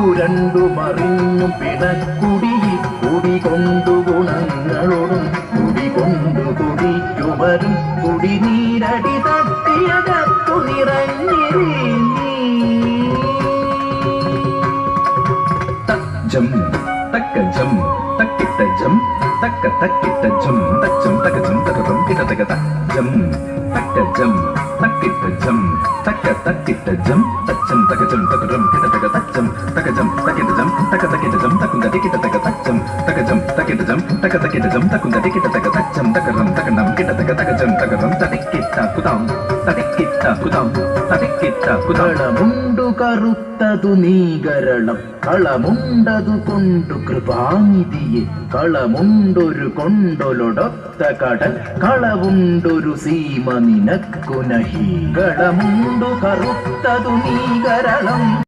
പുരണ്ടു മറിഞ്ഞു പിണക്കുടിയിൽ കുടി കൊണ്ടു ഗുണങ്ങളോടും കുടി കൊണ്ടു കുടിക്കുവരും. കുടിനീരടി തട്ടിയകത്തു നിറഞ്ഞിരീ ജം തക്ക ജം തക്കിട്ട ജം തക്ക തക്കിട്ടജം തച്ചം തക തകതം തക ജം കിട്ട തക ത ജം തക്ക ജം തക്ക തക്കിട്ട ജം തച്ചം തക ജം തക ജം കിട്ട തക തച്ചം തക ജം തക്കിട്ട ജം തക തക്കിട്ട ജം തക്കും തടി കിട്ട തക തച്ചം തക ജം തക്കിട്ട ജം തക തക്കിട്ട ജം തക്കും തടി കിട്ട തക തച്ചം തക രം കിട്ട തക തക ജം തക കുതാം തടിക്കിട്ട കുതാം തടിക്കിട്ട കുതാം കറുത്തതു നീകരണം കളമുണ്ടതു കൊണ്ടു കൃപാനിധിയെ കളമുണ്ടൊരു കൊണ്ടൊലൊടൊത്ത കടൽ കളവുണ്ടൊരു സീമ നിനക്കു കളമുണ്ടു കറുത്തതു നീകരണം